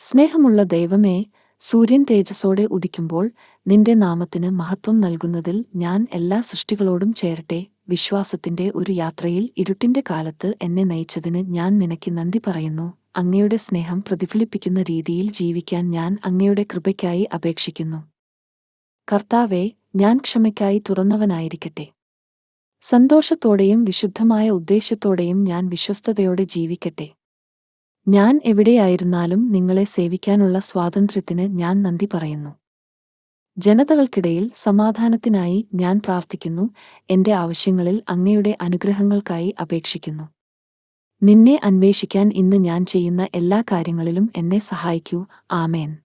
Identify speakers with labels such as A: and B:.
A: സ്നേഹമുള്ള ദൈവമേ സൂര്യൻ തേജസ്സോടെ ഉദിക്കുമ്പോൾ നിന്റെ നാമത്തിന് മഹത്വം നൽകുന്നതിൽ ഞാൻ എല്ലാ സൃഷ്ടികളോടും ചേരട്ടെ. വിശ്വാസത്തിന്റെ ഒരു യാത്രയിൽ ഇരുട്ടിന്റെ കാലത്ത് എന്നെ നയിച്ചതിന് ഞാൻ നിനക്ക് നന്ദി പറയുന്നു. അങ്ങയുടെ സ്നേഹം പ്രതിഫലിപ്പിക്കുന്ന രീതിയിൽ ജീവിക്കാൻ ഞാൻ അങ്ങയുടെ കൃപയ്ക്കായി അപേക്ഷിക്കുന്നു. കർത്താവെ ഞാൻ ക്ഷമയ്ക്കായി തുറന്നവനായിരിക്കട്ടെ. സന്തോഷത്തോടെയും വിശുദ്ധമായ ഉദ്ദേശ്യത്തോടെയും ഞാൻ വിശ്വസ്തതയോടെ ജീവിക്കട്ടെ. ഞാൻ എവിടെയായിരുന്നാലും നിങ്ങളെ സേവിക്കാനുള്ള സ്വാതന്ത്ര്യത്തിന് ഞാൻ നന്ദി പറയുന്നു. ജനതകൾക്കിടയിൽ സമാധാനത്തിനായി ഞാൻ പ്രാർത്ഥിക്കുന്നു എന്റെ ആവശ്യങ്ങളിൽ അങ്ങയുടെ അനുഗ്രഹങ്ങൾക്കായി അപേക്ഷിക്കുന്നു. നിന്നെ അന്വേഷിക്കാൻ ഇന്ന് ഞാൻ ചെയ്യുന്ന എല്ലാ കാര്യങ്ങളിലും എന്നെ സഹായിക്കൂ. ആമേൻ.